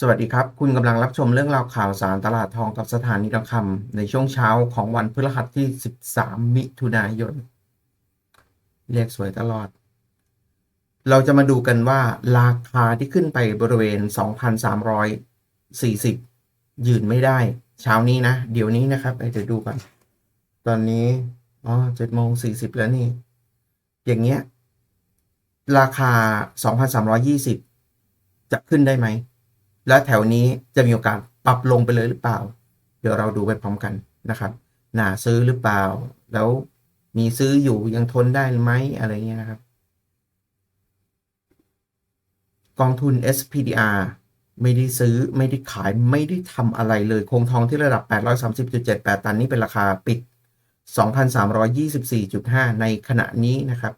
สวัสดีครับ คุณกำลังรับชมเรื่องราวข่าวสารตลาดทองกับสถานีทองคำในช่วงเช้าของวันพฤหัสที่ 13 มิถุนายน เรียกสวยตลอด เราจะมาดูกันว่าราคาที่ขึ้นไปบริเวณ 2,340 ยืนไม่ได้ เช้านี้นะ เดี๋ยวนี้นะครับเดี๋ยวดูกันตอนนี้ อ๋อ7โมง40แล้วนี่ อย่างเงี้ย ราคา 2,320 จะขึ้นได้ไหม และแถวนี้จะมีโอกาสปรับลงไปเลยหรือเปล่า เดี๋ยวเราดูไปพร้อมกันนะครับหนาซื้อหรือเปล่า แล้วมีซื้ออยู่ยังทนได้ไหมอะไรเงี้ยนะครับ กองทุน SPDR ไม่ได้ซื้อไม่ได้ขายไม่ได้ทำอะไรเลยคงทองที่ระดับ 830.78 ตันนี้เป็นราคาปิด 2,324.5 ในขณะนี้นะครับ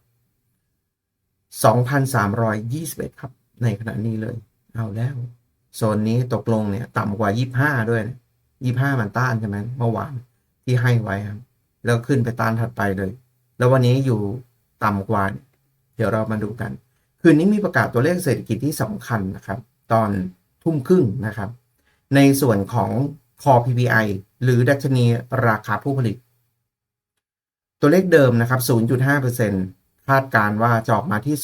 2,321 ครับ ในขณะนี้เลย เอาแล้ว โซนนี้ตกลงเนี่ยต่ำกว่า 25 ด้วย25มันต้านใช่ไหมเมื่อวานที่ให้ไว้ครับ แล้วขึ้นไปต้านถัดไปเลย แล้ววันนี้อยู่ต่ำกว่า เดี๋ยวเรามาดูกัน คืนนี้มีประกาศตัวเลขเศรษฐกิจที่สำคัญนะครับ ตอนทุ่มครึ่งนะครับ ในส่วนของ Core PPI หรือดัชนีราคาผู้ผลิต ตัวเลขเดิมนะครับ 0.5%คาดการว่าจะออกมาที่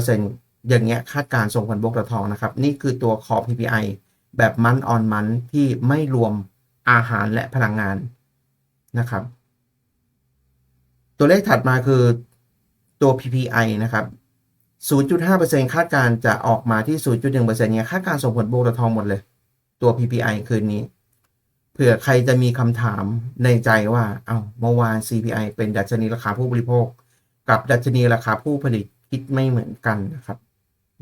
0.3% อย่างเงี้ยคาดการส่งผลบวกต่อทองนะครับ นี่คือตัว Core PPI แบบมันออนมันที่ไม่รวมอาหารและพลังงานนะครับ ตัวเลขถัดมาคือตัว PPI นะครับ 0.5%คาดการจะออกมาที่ 0.1%เนี่ยคาดการส่งผลบวกต่อทองหมดเลย ตัว PPI คืนนี้เผื่อใครจะมีคำถามในใจว่า เอา้าเมื่อวาน CPI เป็นดัชนีราคาผู้บริโภค กับดัชนีราคาผู้ผลิตคิดไม่เหมือนกันนะครับ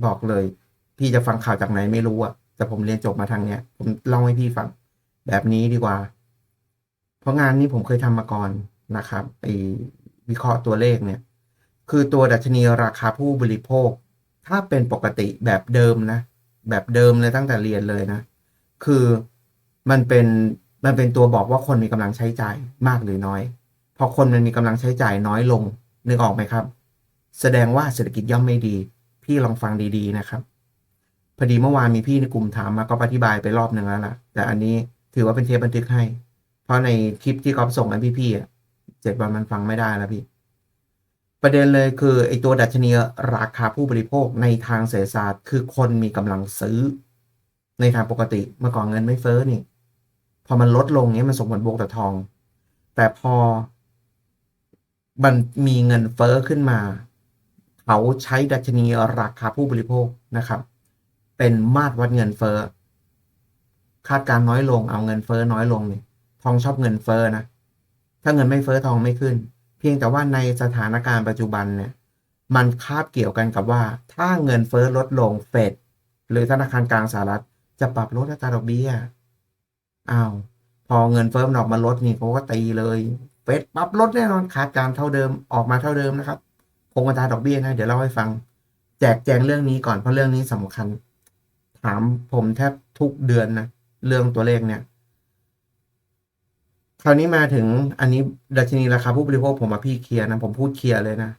บอกเลย พี่จะฟังข่าวจากไหนไม่รู้อะแต่ผมเรียนจบมาทางเนี้ย ผมเล่าให้พี่ฟัง แบบนี้ดีกว่า เพราะงานนี้ผมเคยทำมาก่อนนะครับไอวิเคราะห์ตัวเลขเนี่ย คือตัวดัชนีราคาผู้บริโภค ถ้าเป็นปกติแบบเดิมนะ แบบเดิมเลยตั้งแต่เรียนเลยนะ คือมันเป็นมันเป็นตัวบอกว่าคนมีกำลังใช้จ่ายมากหรือน้อย พอคนมันมีกำลังใช้จ่ายน้อยลงนึกออกไหมครับ แสดงว่าเศรษฐกิจย่อมไม่ดี พี่ลองฟังดีๆนะครับ พอดีเมื่อวานมีพี่ในกลุ่มถามมาก็อธิบายไปรอบหนึ่งแล้วล่ะ แต่อันนี้ถือว่าเป็นเทปบันทึกให้ เพราะในคลิปที่ก๊อฟส่งให้พี่ๆอะเจ็ดวันมันฟังไม่ได้แล้วพี่ ประเด็นเลยคือไอตัวดัชนีราคาผู้บริโภคในทางเศรษฐศาสตร์คือคนมีกำลังซื้อ ในทางปกติเมื่อก่อนเงินไม่เฟ้อนี่ พอมันลดลงเนี้ยมันส่งผลบวกต่อทอง แต่พอมันมีเงินเฟ้อขึ้นมา เขาใช้ดัชนีราคาผู้บริโภคนะครับ เป็นมาตรวัดเงินเฟ้อคาดการน้อยลงเอาเงินเฟ้อน้อยลงเนี่ยทองชอบเงินเฟ้อนะถ้าเงินไม่เฟ้อทองไม่ขึ้น เพียงแต่ว่าในสถานการณ์ปัจจุบันเนี่ยมันคาบเกี่ยวกันกับว่า ถ้าเงินเฟ้อลดลงเฟดหรือธนาคารกลางสหรัฐ จะปรับลดอัตราดอกเบี้ยอ้าวพอเงินเฟ้อมันออกมาลดนี่เขาก็ตีเลย เฟดปรับลดแน่นอนคาดการเท่าเดิมออกมาเท่าเดิมนะครับ งอัตราดอกเบี้ยนะ เดี๋ยวเล่าให้ฟัง แจกแจงเรื่องนี้ก่อนเพราะเรื่องนี้สำคัญ ถามผมแทบทุกเดือนนะ เรื่องตัวเลขเนี่ย คราวนี้มาถึงอันนี้ดัชนีราคาผู้บริโภคผมมาพี่เคลียร์นะ ผมพูดเคลียร์เลยนะ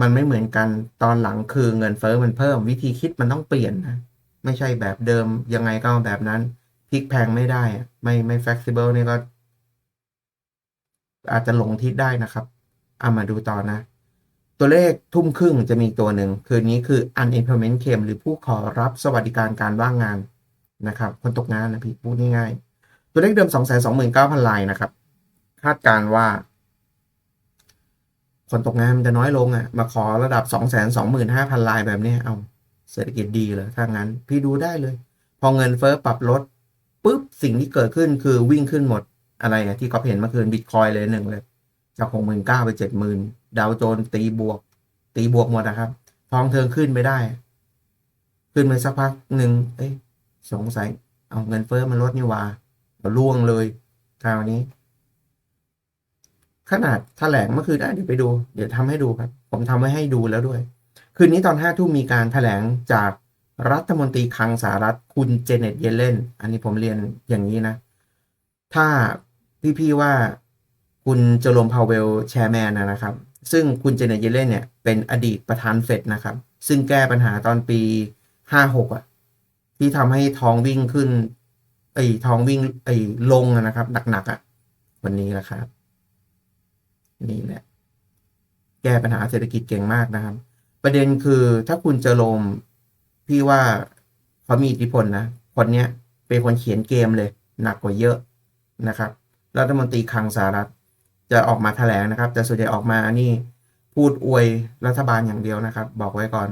มันไม่เหมือนกันตอนหลังคือเงินเฟ้อมันเพิ่มวิธีคิดมันต้องเปลี่ยนนะไม่ใช่แบบเดิมยังไงก็แบบนั้นพลิกแพงไม่ได้อะไม่ไม่ flexible นี่ก็อาจจะหลงทิศได้นะครับเอามาดูต่อนะ ตัวเลขทุ่มครึ่งจะมีตัวหนึ่งคืนนี้คือ unemployment claim หรือผู้ขอรับสวัสดิการการว่างงานนะครับ คนตกงานนะพี่พูดง่ายๆ ตัวเลขเดิม 229,000ลายนะครับ คาดการว่า คนตกงานมันจะน้อยลงอะ่ะ มาขอระดับ 225,000ลายแบบนี้เอาเศรษฐกิจดีเลยถ้างั้น พี่ดูได้เลย พอเงินเฟ้อปรับลดปุ๊บสิ่งที่เกิดขึ้นคือวิ่งขึ้นหมดอะไรอะที่ก็เห็นเมื่อคืนบิตคอยเลยหนึ่งเลย จากหกหมื่นเก้าไปเจ็ดหมื่นดาวโจนตีบวก ตีบวกหมดนะครับ ทองเทิงขึ้นไม่ได้ ขึ้นไปสักพักหนึ่งเอ้ยสงสัย เอาเงินเฟ้อมันลดนี่ว่าล่วงเลยคราวนี้ ขนาดแถลงเมื่อคืนอะเดี๋ยวไปดู เดี๋ยวทำให้ดูครับ ผมทำไว้ให้ดูแล้วด้วย คืนนี้ตอนห้าทุ่มมีการแถลงจากรัฐมนตรีคลังสหรัฐคุณเจเน็ตเยเลนอันนี้ผมเรียนอย่างนี้นะ ถ้าพี่ๆว่า คุณเจอร์โรมพาวเวลแชร์แมนนะครับ ซึ่งคุณเจเนตเยเลนเนี่ยเป็นอดีตประธานเฟดนะครับ ซึ่งแก้ปัญหาตอนปี 56อะที่ทำให้ทองวิ่งขึ้นไอ้ทองวิ่งไอ้ลงนะครับ หนักๆอะ่ะวันนี้แหละครับ นี่แหละ แก้ปัญหาเศรษฐกิจเก่งมากนะครับ ประเด็นคือถ้าคุณเจอโรมพี่ว่าเขามีอิทธิพลนะคนเนี้ยเป็นคนเขียนเกมเลย หนักกว่าเยอะนะครับรัฐมนตรีคลังสหรัฐ จะออกมาแถลงนะครับ แต่ส่วนใหญ่ออกมานี่พูดอวยรัฐบาลอย่างเดียวนะครับ บอกไว้ก่อน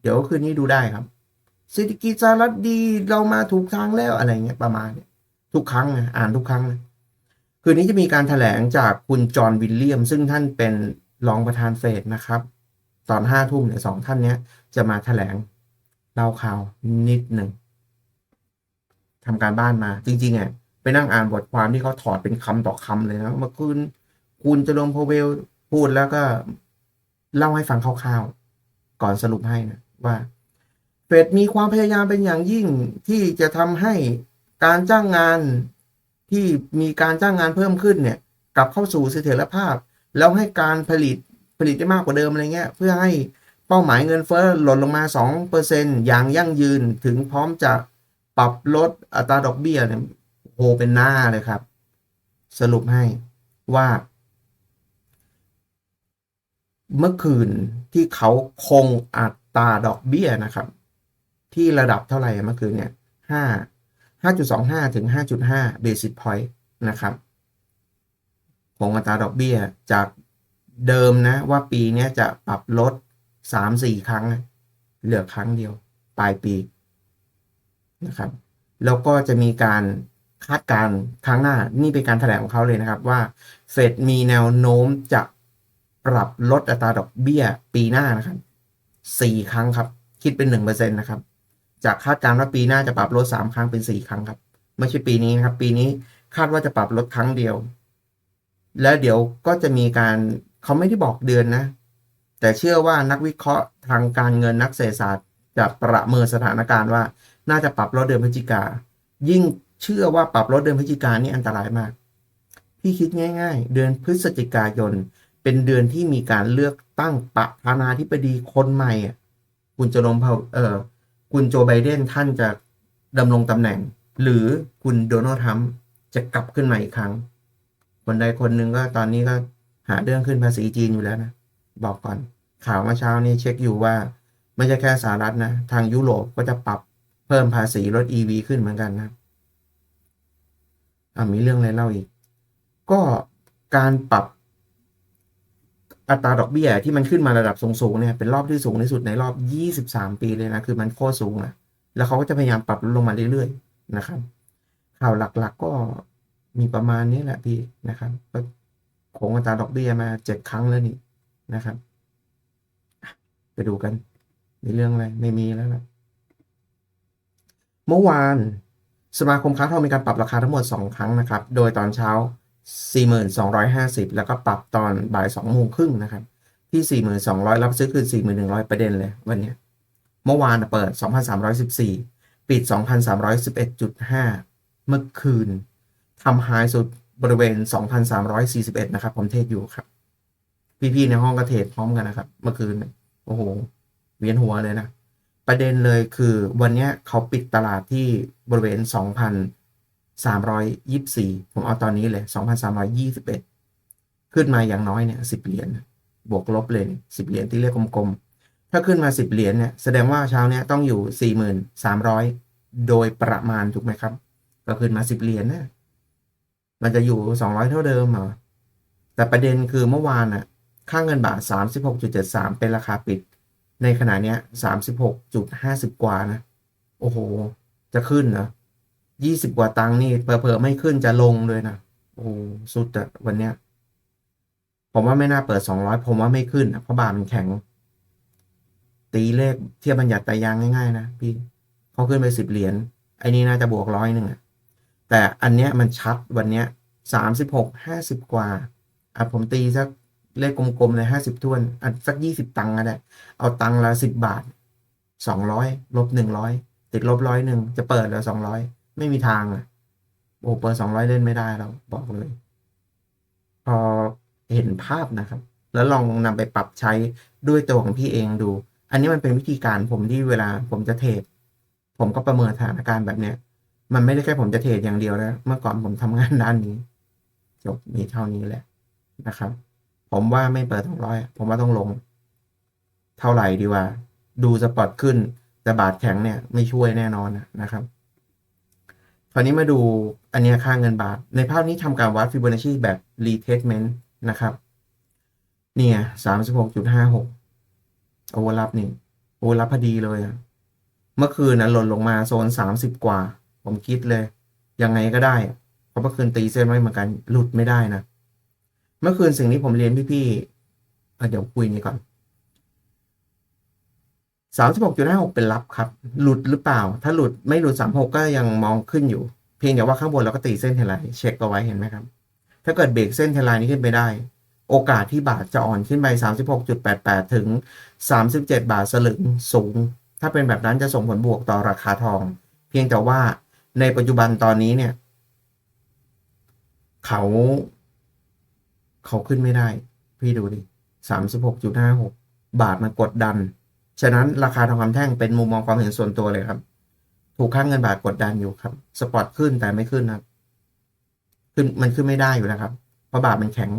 เดี๋ยวคืนนี้ดูได้ครับเศรษฐกิจสหรัฐดีเรามาถูกทางแล้วอะไรเงี้ยประมาณเนี้ยทุกครั้งนะอ่านทุกครั้งนะคืนนี้จะมีการถแถลงจากคุณจอห์นวิลเลียม ซึ่งท่านเป็นรองประธานเฟดนะครับ ตอนห้าทุ่มเนี่ยสองท่านเนี้ยจะมาถแถลงเล่าข่าวนิดหนึ่งทำการบ้านมาจริงๆอะไปนั่งอ่านบทความที่เขาถอดเป็นคำต่อคำเลยนะเมื่อคืน คุณจโรมโพเวลพูดแล้วก็เล่าให้ฟังคร่าวๆ ก่อนสรุปให้นะว่าเฟดมีความพยายามเป็นอย่างยิ่งที่จะทำให้การจ้างงานที่มีการจ้างงานเพิ่มขึ้นเนี่ย กลับเข้าสู่เสถียรภาพ แล้วให้การผลิตผลิตได้มากกว่าเดิมอะไรเงี้ย เพื่อให้เป้าหมายเงินเฟ้อลดลงมา 2%อย่างยั่งยืนถึงพร้อมจะปรับลดอัตราดอกเบี้ยเนี่ยโหเป็นหน้าเลยครับ สรุปให้ว่า เมื่อคืนที่เขาคงอัตราดอกเบี้ยนะครับ ที่ระดับเท่าไหร่เมื่อคืนเนี่ยห้าห้าจุดสองห้าถึงห้าจุดห้าเบสิ s พอยต์นะครับคงอัตราดอกเบี้ยจากเดิมนะว่าปีนี้จะปรับลดสามสี่ครั้ง เหลือครั้งเดียว ปลายปีนะครับ แล้วก็จะมีการคาดการณ์ครั้งหน้านี่เป็นการแถลงของเขาเลยนะครับว่าเฟดมีแนวโน้มจะ ปรับลดอัตราดอกเบี้ยปีหน้านะครับสี่ครั้งครับ คิดเป็นหนึ่งเปอร์เซ็นต์นะครับ จากคาดการณ์ว่าปีหน้าจะปรับลดสามครั้งเป็นสี่ครั้งครับ ไม่ใช่ปีนี้นะครับ ปีนี้คาดว่าจะปรับลดครั้งเดียว แล้วเดี๋ยวก็จะมีการเขาไม่ได้บอกเดือนนะ แต่เชื่อว่านักวิเคราะห์ทางการเงินนักเศรษฐศาสตร์ จะประเมินสถานการณ์ว่า น่าจะปรับลดเดือนพฤศจิกา ยิ่งเชื่อว่าปรับลดเดือนพฤศจิกานี่อันตรายมาก พี่คิดง่าย ๆ เดือนพฤศจิกายน เป็นเดือนที่มีการเลือกตั้งประธานาธิบดีคนใหม่คุณจะลงเผาเออคุณโจไบเดนท่านจะดำรงตำแหน่ง หรือคุณโดนัลด์ทรัมป์จะกลับขึ้นมาอีกครั้ง คนใดคนหนึ่งก็ตอนนี้ก็หาเรื่องขึ้นภาษีจีนอยู่แล้วนะ บอกก่อนข่าวเมื่อเช้านี้เช็คอยู่ว่า ไม่ใช่แค่สหรัฐนะ ทางยุโรปก็จะปรับเพิ่มภาษีรถ EV ขึ้นเหมือนกันนะอ่ามีเรื่องอะไรเล่าอีก ก็การปรับ อัตราดอกเบี้ยที่มันขึ้นมาระดับสูงๆเนี่ยเป็นรอบที่สูงที่สุดในรอบ 23 ปีเลยนะ คือมันโคตรสูงอะแล้วเขาก็จะพยายามปรับลงมาเรื่อยๆนะครับ ข่าวหลักๆก็มีประมาณนี้แหละพี่นะครับก็คงอัตราดอกเบี้ยมาเจ็ดครั้งแล้วนี่นะครับ ไปดูกัน มีเรื่องอะไร ไม่มีแล้วล่ะ เมื่อวานสมาคมค้าทองมีการปรับราคาทั้งหมด 2 ครั้งนะครับ โดยตอนเช้า 4250 แล้วก็ปรับตอนบ่าย2โมงครึ่งนะครับ ที่ 4200 รับซื้อคือ4100 ประเด็นเลยวันนี้ เมื่อวานเปิด 2314 ปิด 2311.5 เมื่อคืนทำไฮสุดบริเวณ 2,341 นะครับ ผมเทศอยู่ครับ พี่ๆ ในห้องก็เทศพร้อมกันนะครับ เมื่อคืน โอ้โห เวียนหัวเลยนะ ประเด็นเลยคือวันนี้เขาปิดตลาดที่บริเวณ 324 ผมเอาตอนนี้เลย 2,321 ขึ้นมาอย่างน้อยเนี่ย10 เหรียญบวกลบเลย10 เหรียญที่เรียกกลมๆ ถ้าขึ้นมา 10 เหรียญเนี่ยแสดงว่าเช้าเนี้ยต้องอยู่ 4,300 โดยประมาณถูกไหมครับ ก็ขึ้นมา 10 เหรียญนะมันจะอยู่ 200 เท่าเดิมเหรอแต่ประเด็นคือเมื่อวานอะค่าเงินบาท 36.73 เป็นราคาปิด ในขณะเนี้ย36.50 กว่านะ โอ้โห จะขึ้นเหรอ 20กว่าตังค์นี่เผลอๆไม่ขึ้นจะลงเลยนะโอ้สุดอะวันเนี้ย ผมว่าไม่น่าเปิด200ผมว่าไม่ขึ้นอะเพราะบาทมันแข็ง ตีเลขเทียบบัญญัติตายางง่ายๆนะพี่เขาขึ้นไป10เหรียญไอ้นี่น่าจะบวกร้อยหนึ่งอะแต่อันเนี้ยมันชัดวันเนี้ยสามสิบหกห้าสิบกว่าอะผมตีสักเลขกลมๆเลยห้าสิบทวนอะสักยี่สิบตังค์ก็ได้เอาตังค์ละสิบบาทสองร้อยลบหนึ่งร้อยติดลบร้อยหนึ่งจะเปิดแล้วสองร้อย ไม่มีทางอะโอเปิดสองร้อยเล่นไม่ได้เราบอกเลย พอเห็นภาพนะครับ แล้วลองนำไปปรับใช้ด้วยตัวของพี่เองดู อันนี้มันเป็นวิธีการผมที่เวลาผมจะเทรดผมก็ประเมินสถานการณ์แบบเนี้ย มันไม่ได้แค่ผมจะเทรดอย่างเดียวแล้ว เมื่อก่อนผมทำงานด้านนี้ จบมีเท่านี้แหละนะครับ ผมว่าไม่เปิดสองร้อยผมว่าต้องลง เท่าไหร่ดีว่า ดูสปอตขึ้นแต่บาทแข็งเนี่ยไม่ช่วยแน่นอนนะครับ คราวนี้มาดูอันนี้ค่าเงินบาท ในภาพนี้ทำการวัดฟิโบนัชชีแบบ retracement นะครับ เนี่ยสามสิบหกจุดห้าหกโอเวอร์ลับนี่โอเวอร์ลับพอดีเลยอะเมื่อคืนนะหล่นลงมาโซนสามสิบกว่า ผมคิดเลย ยังไงก็ได้เพราะเมื่อคืนตีเส้นไว้เหมือนกันหลุดไม่ได้นะ เมื่อคืนสิ่งที่ผมเรียนพี่ๆเเดี๋ยวคุยนี้ก่อน สามสิบหกจุดห้าหกเป็นรับครับ หลุดหรือเปล่า ถ้าหลุดไม่หลุดสามหกก็ยังมองขึ้นอยู่ เพียงแต่ว่าข้างบนเราก็ตีเส้นเทลน์เช็คเอาไว้เห็นไหมครับ ถ้าเกิดเบรกเส้นเทลน์นี้ขึ้นไปได้ โอกาสที่บาทจะอ่อนขึ้นไป 36.88 ถึง 37 บาทสลึงสูง ถ้าเป็นแบบนั้นจะส่งผลบวกต่อราคาทอง เพียงแต่ว่าในปัจจุบันตอนนี้เนี่ย เขา เขาขึ้นไม่ได้ พี่ดูดิ 36.56 บาทมันกดดัน ฉะนั้นราคาทองคำแท่งเป็นมุมมองความเห็นส่วนตัวเลยครับ ถูกค่างเงินบาทกดดันอยู่ครับ สปอตขึ้นแต่ไม่ขึ้นครับขึ้นมันขึ้นไม่ได้อยู่แล้วครับ เพราะบาทมันแข็ง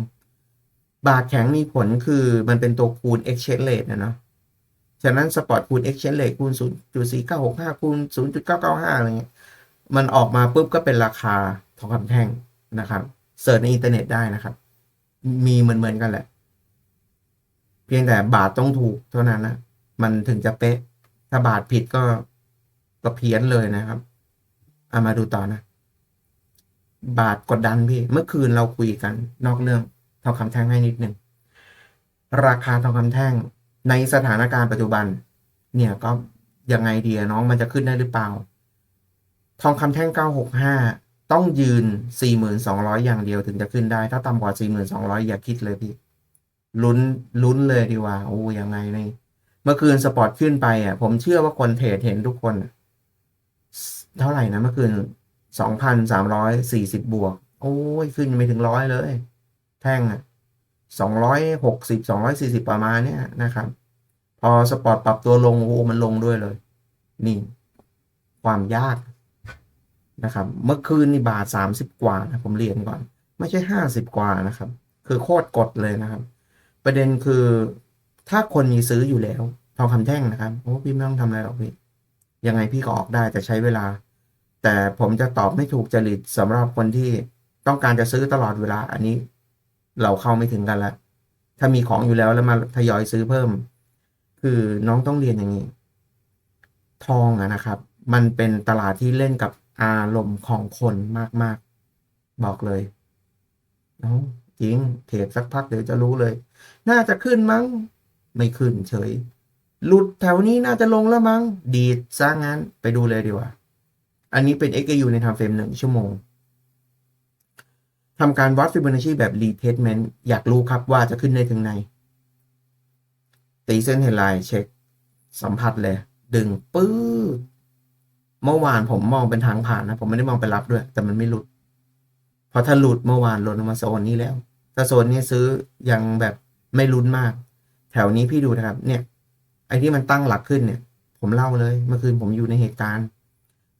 บาทแข็งมีผลคือมันเป็นตัวคูณ exchange rate นะเนาะฉะนั้นสปอตคูณ exchange rate คูณ 0.4965 คูณ 0.995 อะไรเงี้ยมันออกมาปุ๊บก็เป็นราคาทองคำแท่งนะครับเสิร์ชในอินเทอร์เน็ตได้นะครับ มีเหมือนๆกันแหละ เพียงแต่บาทต้องถูกเท่านั้นนะ มันถึงจะเป๊ะ ถ้าบาทผิดก็ก็เพี้ยนเลยนะครับเอามาดูต่อนะ บาทกดดันพี่ เมื่อคืนเราคุยกัน นอกเรื่องทองคำแท่งให้นิดหนึ่งราคาทองคำแท่งในสถานการณ์ปัจจุบัน เนี่ยก็ยังไงดีอะน้องมันจะขึ้นได้หรือเปล่า ทองคำแท่ง 965 ต้องยืน 4,200 อย่างเดียวถึงจะขึ้นได้ ถ้าต่ำกว่า 4,200 อย่าคิดเลยพี่ลุ้นลุ้นเลยดีกว่า โอ้ยังไงนี่ เมื่อคืนสปอร์ตขึ้นไปอะ ผมเชื่อว่าคนเทรดเห็นทุกคน เท่าไหร่นะเมื่อคืน2,340บบวก โอ้ยขึ้นไม่ถึงร้อยเลย แท่งอะ260 240ประมาณเนี้ยนะครับ พอสปอร์ตปรับตัวลงโอ้มันลงด้วยเลย นี่ ความยากนะครับ เมื่อคืนนี่บาท30กว่านะผมเรียนก่อน ไม่ใช่50กว่านะครับ คือโคตรกดเลยนะครับ ประเด็นคือ ถ้าคนมีซื้ออยู่แล้ว ทองคำแท่งนะครับโอ้พี่ไม่ต้องทำอะไรหรอกพี่ยังไงพี่ก็ออกได้แต่ใช้เวลา แต่ผมจะตอบไม่ถูกจริตสำหรับคนที่ต้องการจะซื้อตลอดเวลา อันนี้ เราเข้าไม่ถึงกันล้วถ้ามีของอยู่แล้วแล้วมาทยอยซื้อเพิ่ม คือน้องต้องเรียนอย่างนี้ ทองอะนะครับ มันเป็นตลาดที่เล่นกับอารมณ์ของคนมากๆ บอกเลยน้องจริงเทรดสักพักเดี๋ยวจะรู้เลย น่าจะขึ้นมั้ง ไม่ขึ้นเฉย หลุดแถวนี้น่าจะลงแล้วมั้ง ดีดซะงั้นไปดูเลยดีกว่า อันนี้เป็น XAU ในทม์เฟรมหนึ่งชั่วโมงทำการวัดฟิโบนัชชีแบบ retracement อยากรู้ครับว่าจะขึ้นได้ถึงไหนตีเส้นเฮดไลน์เช็ค สัมผัสเลย ดึงปื้อเมื่อวานผมมองเป็นทางผ่านนะ ผมไม่ได้มองไปรับด้วย แต่มันไม่หลุดเพราะถ้าหลุดเมื่อวานหล่นลงมาโซนนี้แล้ว ถ้าโซนนี้ซื้อยังแบบไม่ลุ้นมาก ถวนี้พี่ดูนะครับ เนี่ย ไอ้ที่มันตั้งหลักขึ้นเนี่ย ผมเล่าเลย เมื่อคืนผมอยู่ในเหตุการณ์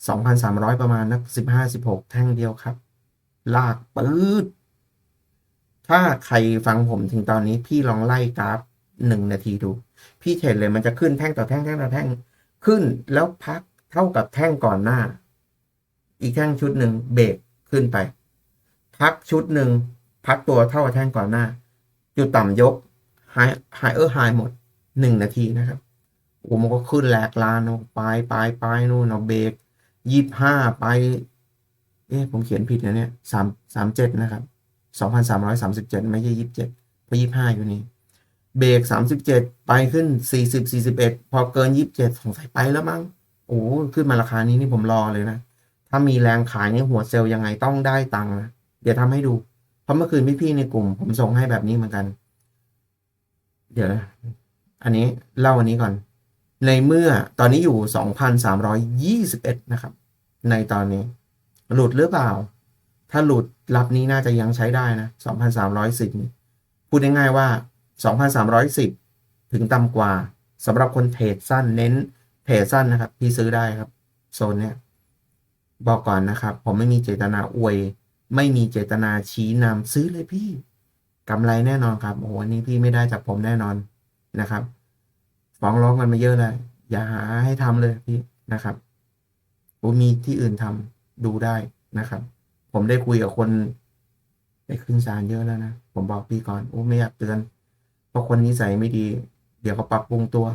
2,300ประมาณนัก15-16แท่งเดียวครับ ลากปื๊ดถ้าใครฟังผมถึงตอนนี้พี่ลองไล่กราฟหนึ่งนาทีดู พี่เห็นเลยมันจะขึ้นแท่งต่อแท่งแท่งต่อแท่งขึ้นแล้วพักเท่ากับแท่งก่อนหน้า อีกแท่งชุดหนึ่งเบรกขึ้นไป พักชุดหนึ่งพักตัวเท่ากับแท่งก่อนหน้า จุดต่ำยก ไฮไฮเออร์ไฮหมดหนึ่งนาทีนะครับโอ้มันก็ขึ้นแหลกลานเอาปลายปลายปนู่นเอาเบรกยี่ห้าไปเอ๊ะผมเขียนผิดนะเนี่ยสามสามเจ็ดนะครับสองพันสามร้อยสามสิบเจ็ดไม่ใช่ยี่สิบเจ็ดเพราะยี่ห้าอยู่นี่เบรกสามสิบเจ็ดไปขึ้นสี่สิบสี่สิบเอ็ดพอเกินยี่สิบเจ็ดสงสัยไปแล้วมั้งโอ้ขึ้นมาราคานี้นี่ผมรอเลยนะ ถ้ามีแรงขายนี่หัวเซลล์ยังไงต้องได้ตังค์นะ เดี๋ยวทำให้ดู เพราะเมื่อคืนพี่ๆในกลุ่ม ผมส่งให้แบบนี้เหมือนกัน เดี๋ยวนะอันนี้เล่าอันนี้ก่อน ในเมื่อตอนนี้อยู่สองพันะครับ ในตอนนี้ หลุดหรือเปล่า ถ้าหลุดรับนี้น่าจะยังใช้ได้นะสองพันสามร้อยสิบพูดง่ายๆว่าสองพันสามร้อยสิบถึงต่ำกว่าสำหรับคนเทรดสั้นเน้นเทรดสั้นนะครับพี่ซื้อได้ครับ โซนเนี้ยบอกก่อนนะครับ ผมไม่มีเจตนาอวย ไม่มีเจตนาชี้นำซื้อเลยพี่ กำไรแน่นอนครับโอ้โหอันนี้พี่ไม่ได้จากผมแน่นอนนะครับ ฟ้องร้องกันมาเยอะเลยอย่าหาให้ทำเลยพี่นะครับผมมีที่อื่นทำดูได้นะครับ ผมได้คุยกับคนไปขึ้นศาลเยอะแล้วนะผมบอกพี่ก่อนโอ้ไม่อยากเตือน เพราะคนนิสัยไม่ดี เดี๋ยวเขาปรับปรุงตัว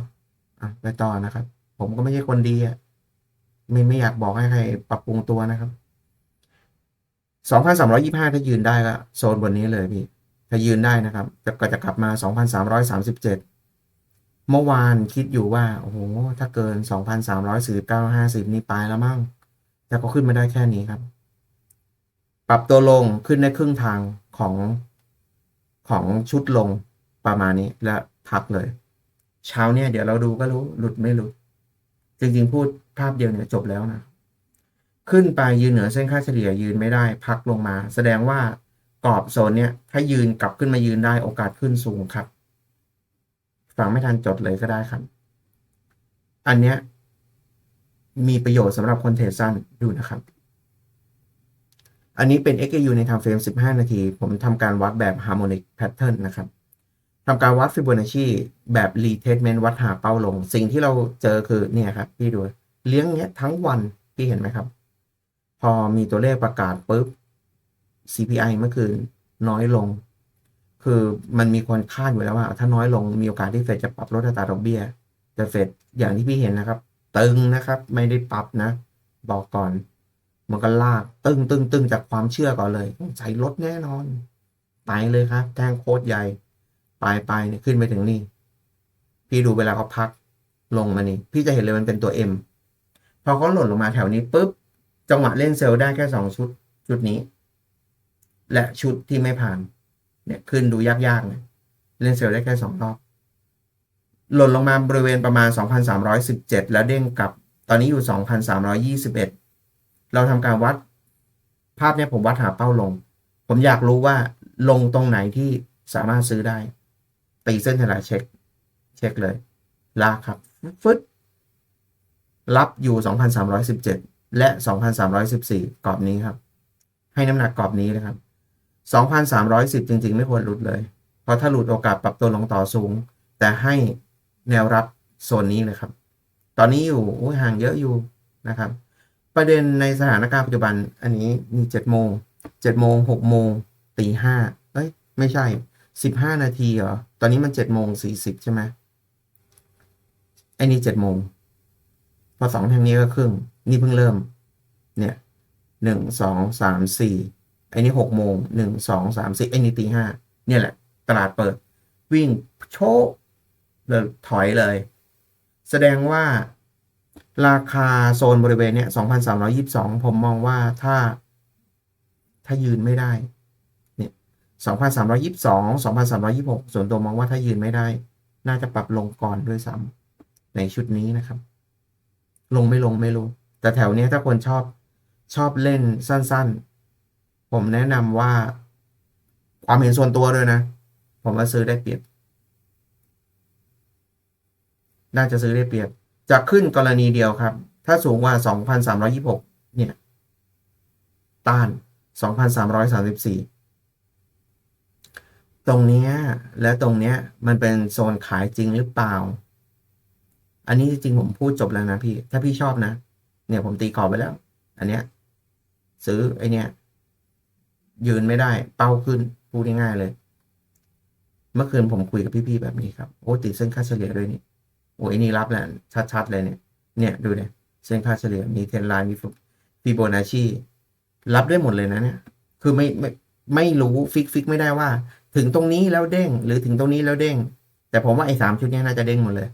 อะไปต่อนะครับ ผมก็ไม่ใช่คนดีอะไม่ไม่อยากบอกให้ใครปรับปรุงตัวนะครับสองพันสามร้อยี่ห้าถ้ายืนได้ก็โซนบนนี้เลยพี่ ถ้ายืนได้นะครับจะก็จะกลับมาสองพันสามร้อยสามสิบเมื่อวานคิดอยู่ว่า โอ้โห ถ้าเกินสองพันสามร้อยสี่เก้าห้าสิบนี่ไปแล้วมั้งแต่ก็ขึ้นมาได้แค่นี้ครับ ปรับตัวลงขึ้นได้ครึ่งทางของของชุดลงประมาณนี้และพักเลย เช้าเนี่ยเดี๋ยวเราดูก็รู้ หลุดไม่หลุด จริงๆ พูดภาพเดียวเนี่ยจบแล้วนะ ขึ้นไปยืนเหนือเส้นค่าเฉลี่ยยืนไม่ได้ พักลงมา แสดงว่า กรอบโซนเนี่ยถ้ายืนกลับขึ้นมายืนได้โอกาสขึ้นสูงครับ ฟังไม่ทันจดเลยก็ได้ครับ อันเนี้ยมีประโยชน์สำหรับคนเทรดสั้นดูนะครับ อันนี้เป็น XAU ใน time frame 15 นาที ผมทำการวัดแบบ harmonic pattern นะครับทำการวัดฟิโบนัชชีแบบ retestment วัดหาเป้าลง สิ่งที่เราเจอคือเนี่ยครับพี่ดู เลี้ยงเนี้ยทั้งวันพี่เห็นไหมครับ พอมีตัวเลขประกาศปุ๊บ CPI เมื่อคืนน้อยลง คือมันมีคนคาดอยู่แล้วว่า ถ้าน้อยลงมีโอกาสที่เฟดจะปรับลดอัตราดอกเบี้ย แต่เฟดอย่างที่พี่เห็นนะครับ ตึงนะครับ ไม่ได้ปรับนะ บอกก่อน มันก็ลากตึงตึงตึงจากความเชื่อก่อนเลยใส่ลดแน่นอนไปเลยครับ แทงโคตรใหญ่ปลายปลายเนี่ยขึ้นไปถึงนี่ พี่ดูเวลาเขาพักลงมานี่ พี่จะเห็นเลยมันเป็นตัว M พอเขาหล่นลงมาแถวนี้ปุ๊บ จังหวะเล่นเซลล์ได้แค่สองชุดชุดนี้ และชุดที่ไม่ผ่าน เนี่ยขึ้นดูยากๆเนี่ยเล่นเซลล์ได้แค่สองรอบหล่นลงมาบริเวณประมาณ 2,317 แล้วเด้งกลับ ตอนนี้อยู่ 2,321 เราทำการวัด ภาพเนี้ยผมวัดหาเป้าลง ผมอยากรู้ว่าลงตรงไหนที่สามารถซื้อได้ ตีเส้นทลายเช็ค เช็คเลย ลากครับ ฟึดรับอยู่ 2,317 และ 2,314 กรอบนี้ครับ ให้น้ำหนักกรอบนี้นะครับ 2,310 จริง ๆ ไม่ควรหลุดเลย เพราะถ้าหลุดโอกาสปรับตัวลงต่อสูง แต่ให้แนวรับโซนนี้เลยครับ ตอนนี้อยู่ห่างเยอะอยู่นะครับ ประเด็นในสถานการณ์ปัจจุบันอันนี้มี7โมง7โมง6โมงตีห้าเอ้ยไม่ใช่ 15 นาทีเหรอ ตอนนี้มัน7โมง40 ใช่ไหมไอ้นี่7โมงพอสองทางนี้ก็ครึ่ง นี่เพิ่งเริ่ม เนี่ยหนึ่งสองสามสี่ ไอ้นี่หกโมงหนึ่งสองสามสี่ไอ้นี่ตีห้าเนี่ยแหละ ตลาดเปิด วิ่งโชกเลยถอยเลย แสดงว่าราคาโซนบริเวณเนี้ยสองพันสามร้อยิบสองผมมองว่าถ้า ถ้ายืนไม่ได้ เนี่ยสองพันสามร้อยิบสองสองพันสามร้อยิบหกส่วนตัวมองว่าถ้ายืนไม่ได้ น่าจะปรับลงก่อนด้วยซ้ำในชุดนี้นะครับ ลงไม่ลงไม่รู้ แต่แถวเนี้ยถ้าคนชอบชอบเล่นสั้น ๆ ผมแนะนำว่า ความเห็นส่วนตัวด้วยนะ ผมว่าซื้อได้เปรียบ น่าจะซื้อได้เปรียบ จะขึ้นกรณีเดียวครับ ถ้าสูงกว่า 2,326 เนี่ย ต้าน 2,334 ตรงนี้และตรงนี้มันเป็นโซนขายจริงหรือเปล่า อันนี้จริงผมพูดจบแล้วนะพี่ ถ้าพี่ชอบนะ เนี่ยผมตีกรอบไปแล้ว อันเนี้ยซื้อไอเนี้ย ยืนไม่ได้ เป้าขึ้นพูดง่ายๆเลย เมื่อคืนผมคุยกับพี่ๆแบบนี้ครับโอ้ติดเส้นค่าเฉลี่ยด้วยนี่โอ้ยนี่รับแหละชัดๆเลยเนี่ย เนี่ยดูเนี่ยเส้นค่าเฉลี่ยมีเทรนไลน์มีฟิโบนัชชีรับได้หมดเลยนะเนี่ย คือไม่ไม่ไม่รู้ฟิกฟิกไม่ได้ว่า ถึงตรงนี้แล้วเด้ง หรือถึงตรงนี้แล้วเด้ง แต่ผมว่าไอ้สามชุดนี้น่าจะเด้งหมดเลย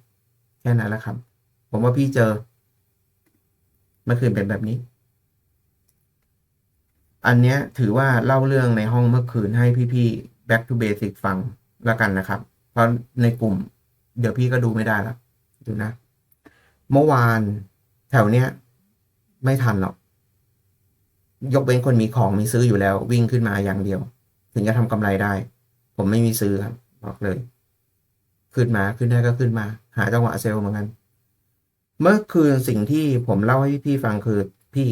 แค่นั้นแหละครับ ผมว่าพี่เจอเมื่อคืนเป็นแบบนี้ อันเนี้ยถือว่าเล่าเรื่องในห้องเมื่อคืนให้พี่ๆ back to basic ฟังแล้วกันนะครับ เพราะในกลุ่ม เดี๋ยวพี่ก็ดูไม่ได้แล้วดูนะ เมื่อวานแถวเนี้ย ไม่ทันหรอก ยกเว้นคนมีของมีซื้ออยู่แล้ว วิ่งขึ้นมาอย่างเดียว ถึงจะทำกำไรได้ ผมไม่มีซื้อครับ บอกเลย ขึ้นมาขึ้นได้ก็ขึ้นมา หาจังหวะเซลล์เหมือนกัน เมื่อคืนสิ่งที่ผมเล่าให้พี่ฟังคือพี่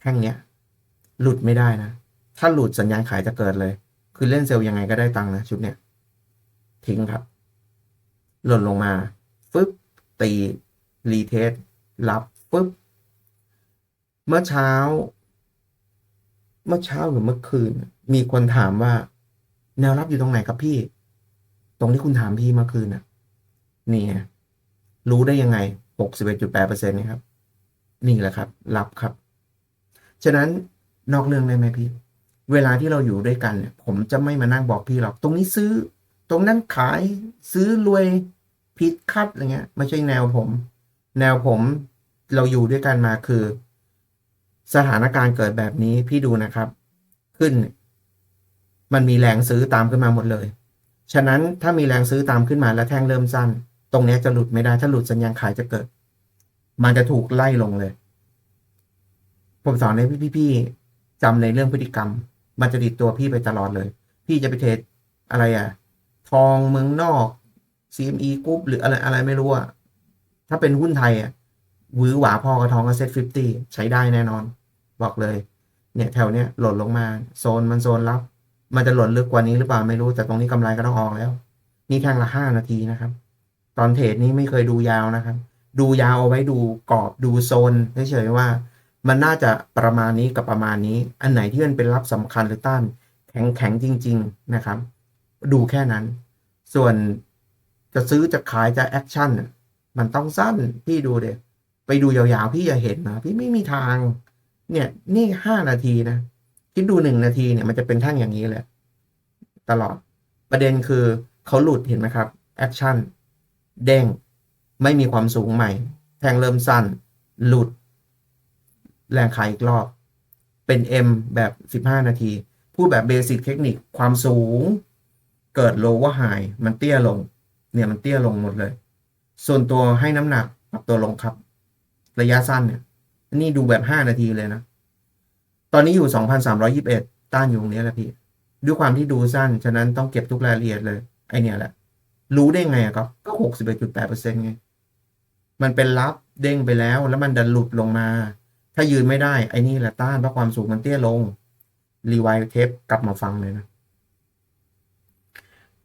แท่งเนี้ย หลุดไม่ได้นะ ถ้าหลุดสัญญาณขายจะเกิดเลย คือเล่นเซลล์ยังไงก็ได้ตังค์นะ ชุดเนี้ยทิ้งครับ หล่นลงมาฟึบตีรีเทสรับฟึบเมื่อเช้า เมื่อเช้าหรือเมื่อคืน มีคนถามว่า แนวรับอยู่ตรงไหนครับพี่ ตรงที่คุณถามพี่เมื่อคืนน่ะ นี่ไงรู้ได้ยังไงหกสิบเอ็ดจุดแปดเปอร์เซ็นต์นี่ครับ นี่แหละครับ รับครับ ฉะนั้น นอกเรื่องได้ไหมพี่ เวลาที่เราอยู่ด้วยกันเนี่ยผมจะไม่มานั่งบอกพี่หรอก ตรงนี้ซื้อ ตรงนั้นขายซื้อรวยผิดคัดอะไรเงี้ย ไม่ใช่แนวผม แนวผมเราอยู่ด้วยกันมาคือ สถานการณ์เกิดแบบนี้พี่ดูนะครับ ขึ้น มันมีแรงซื้อตามขึ้นมาหมดเลย ฉะนั้นถ้ามีแรงซื้อตามขึ้นมาแล้วแท่งเริ่มสั้น ตรงนี้จะหลุดไม่ได้ถ้าหลุดสัญญาณขายจะเกิด มันจะถูกไล่ลงเลย ผมสอนให้พี่ๆ จำในเรื่องพฤติกรรม มันจะติดตัวพี่ไปตลอดเลย พี่จะไปเทรดอะไรอะทองเมืองนอก CME กรุ๊ปหรืออะไรอะไรไม่รู้อะถ้าเป็นหุ้นไทยอะหวือหวาพอกระทองกับเซ็ตฟิฟตี้ใช้ได้แน่นอน บอกเลย เนี่ยแถวเนี้ยหล่นลงมา โซนมันโซนรับ มันจะหล่นลึกกว่านี้หรือเปล่าไม่รู้แต่ตรงนี้กำไรก็ต้องออกแล้ว นี่แท่งละห้านาทีนะครับ ตอนเทรดนี้ไม่เคยดูยาวนะครับ ดูยาวเอาไว้ดูกรอบดูโซนเฉยๆว่า มันน่าจะประมาณนี้กับประมาณนี้ อันไหนที่มันเป็นรับสำคัญหรือต้านแข็งแข็งจริง ๆ นะครับ ดูแค่นั้น ส่วนจะซื้อจะขายจะแอคชั่นมันต้องสั้นพี่ดูเด็ไปดูยาวๆ พี่จะเห็นนะพี่ไม่มีทาง เนี่ยนี่ห้านาทีนะคิดดูหนึ่งนาทีเนี่ยมันจะเป็นแท่งอย่างนี้เลยตลอดประเด็นคือเขาหลุดเห็นไหมครับแอคชั่นเด้งไม่มีความสูงใหม่ แทงเริ่มสั้น หลุด แรงขายอีกรอบ เป็น M แบบ 15 นาที พูดแบบเบสิกเทคนิคความสูง เกิด lower high มันเตี้ยลง เนี่ยมันเตี้ยลงหมดเลย ส่วนตัวให้น้ำหนักปรับตัวลงครับ ระยะสั้นเนี่ย นี่ดูแบบ 5 นาทีเลยนะ ตอนนี้อยู่ 2,321 ต้านอยู่ตรงนี้แหละพี่ ด้วยความที่ดูสั้น ฉะนั้นต้องเก็บทุกรายละเอียดเลย ไอเนี่ยแหละ รู้ได้ไงอะก็หกสิบเอ็ดจุดแปดเปอร์เซ็นต์ไง มันเป็นรับเด้งไปแล้ว แล้วมันดันหลุดลงมา ถ้ายืนไม่ได้ไอ้นี่แหละต้านเพราะความสูงมันเตี้ยลง รีไวล์เทปกลับมาฟังเลยนะ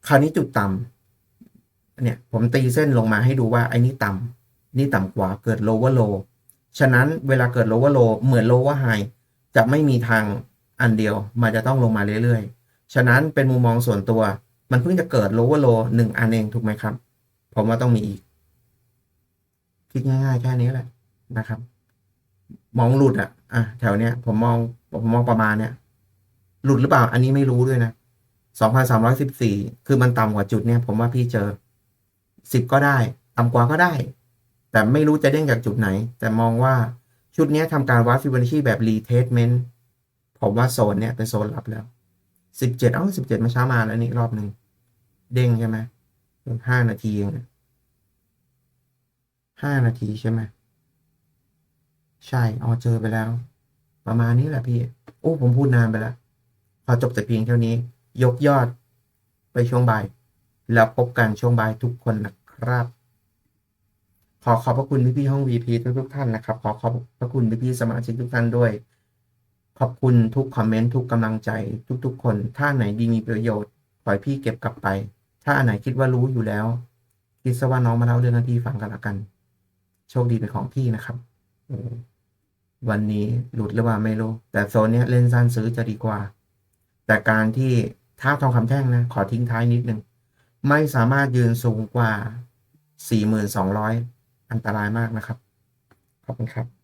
คราวนี้จุดต่ำเนี่ย ผมตีเส้นลงมาให้ดูว่าไอ้นี่ต่ำนี่ต่ำกว่าเกิด lower low ฉะนั้นเวลาเกิด lower low เหมือน lower high จะไม่มีทางอันเดียว มันจะต้องลงมาเรื่อยๆ ฉะนั้นเป็นมุมมองส่วนตัว มันเพิ่งจะเกิด lower low หนึ่งอันเองถูกไหมครับ ผมว่าต้องมีอีก คิดง่ายๆ แค่นี้แหละนะครับ มองหลุดอะอะแถวเนี้ยผมมองผมมองประมาณเนี้ยหลุดหรือเปล่า อันนี้ไม่รู้ด้วยนะสองพันสามร้อยสิบสี่คือมันต่ำกว่าจุดเนี้ยผมว่าพี่เจอสิบก็ได้ต่ำกว่าก็ได้ แต่ไม่รู้จะเด้งจากจุดไหน แต่มองว่าชุดเนี้ยทำการวัดฟิบอนัชชีแบบรีเทสเมนต์ผมว่าโซนเนี้ยเป็นโซนรับแล้วสิบเจ็ดเอ้าสิบเจ็ดมาเช้ามาแล้วนี่รอบหนึ่งเด้งใช่ไหมห้านาทีเองห้านาทีใช่ไหม ใช่เอาเจอไปแล้ว ประมาณนี้แหละพี่โอ้ผมพูดนานไปแล้วพอจบแต่เพียงเท่านี้ ยกยอดไปช่วงบ่าย แล้วพบกันช่วงบ่ายทุกคนนะครับ ขอขอบพระคุณพี่ๆห้อง VP ทุกทุกท่านนะครับ ขอขอบพระคุณพี่ๆสมาชิกทุกท่านด้วย ขอบคุณทุกคอมเมนต์ทุกกำลังใจ ทุก ๆ คนถ้าไหนดีมีประโยชน์ขอให้พี่เก็บกลับไป ถ้าอันไหนคิดว่ารู้อยู่แล้วคิดซะว่าน้องมาเล่าเรื่องให้พี่ฟังกันละกัน โชคดีเป็นของพี่นะครับโอ้ วันนี้หลุดหรือว่าไม่รู้ แต่โซนนี้เล่นสั้นซื้อจะดีกว่า แต่การที่ถ้าทองคำแท่งนะ ขอทิ้งท้ายนิดนึง ไม่สามารถยืนสูงกว่า 4,200 อันตรายมากนะครับ ขอบคุณครับ